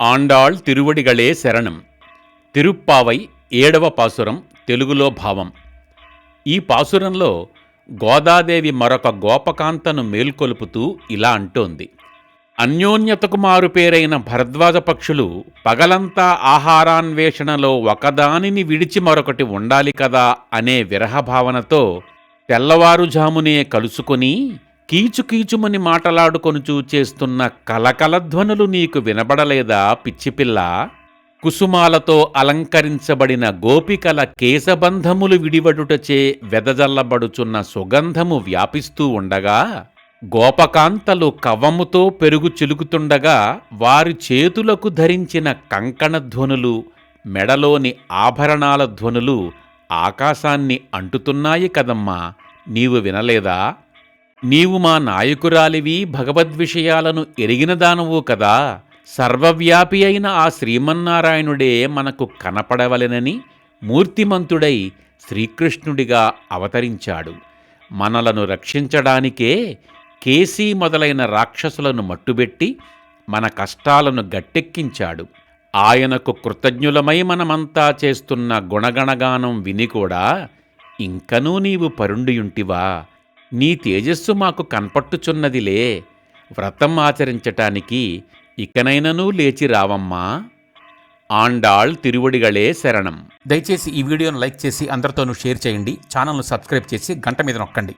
ఆండాళ్ తిరువడిగళే శరణం. తిరుప్పావై ఏడవ పాసురం తెలుగులో భావం. ఈ పాసురంలో గోదాదేవి మరొక గోపకాంతను మేల్కొలుపుతూ ఇలా అంటోంది. అన్యోన్యతకు మారుపేరైన భరద్వాజ పక్షులు పగలంతా ఆహారాన్వేషణలో ఒకదానిని విడిచి మరొకటి ఉండాలి కదా అనే విరహభావనతో తెల్లవారుజామునే కలుసుకొని కీచుకీచుమని మాటలాడుకొనుచూ చేస్తున్న కలకలధ్వనులు నీకు వినబడలేదా పిచ్చిపిల్ల? కుసుమాలతో అలంకరించబడిన గోపికల కేశబంధములు విడివడుటచే వెదజల్లబడుచున్న సుగంధము వ్యాపిస్తూ ఉండగా గోపకాంతలు కవ్వముతో పెరుగు చిలుకుతుండగా వారి చేతులకు ధరించిన కంకణ ధ్వనులు మెడలోని ఆభరణాల ధ్వనులు ఆకాశాన్ని అంటుతున్నాయి కదమ్మా నీవు వినలేదా? నీవు మా నాయకురాలివి భగవద్విషయాలను ఎరిగిన దానవు కదా. సర్వవ్యాపి అయిన ఆ శ్రీమన్నారాయణుడే మనకు కనపడవలెనని మూర్తిమంతుడై శ్రీకృష్ణుడిగా అవతరించాడు. మనలను రక్షించడానికే కేసీ మొదలైన రాక్షసులను మట్టుబెట్టి మన కష్టాలను గట్టెక్కించాడు. ఆయనకు కృతజ్ఞులమై మనమంతా చేస్తున్న గుణగణగానం విని కూడా ఇంకనూ నీవు పరుండియుంటివా? నీ తేజస్సు మాకు కనపట్టుచున్నదిలే. వ్రతం ఆచరించటానికి ఇకనైననూ లేచి రావమ్మా. ఆండాళ్ తిరువడిగళే శరణం. దయచేసి ఈ వీడియోను లైక్ చేసి అందరితోనూ షేర్ చేయండి. ఛానల్ను సబ్స్క్రైబ్ చేసి గంట మీద నొక్కండి.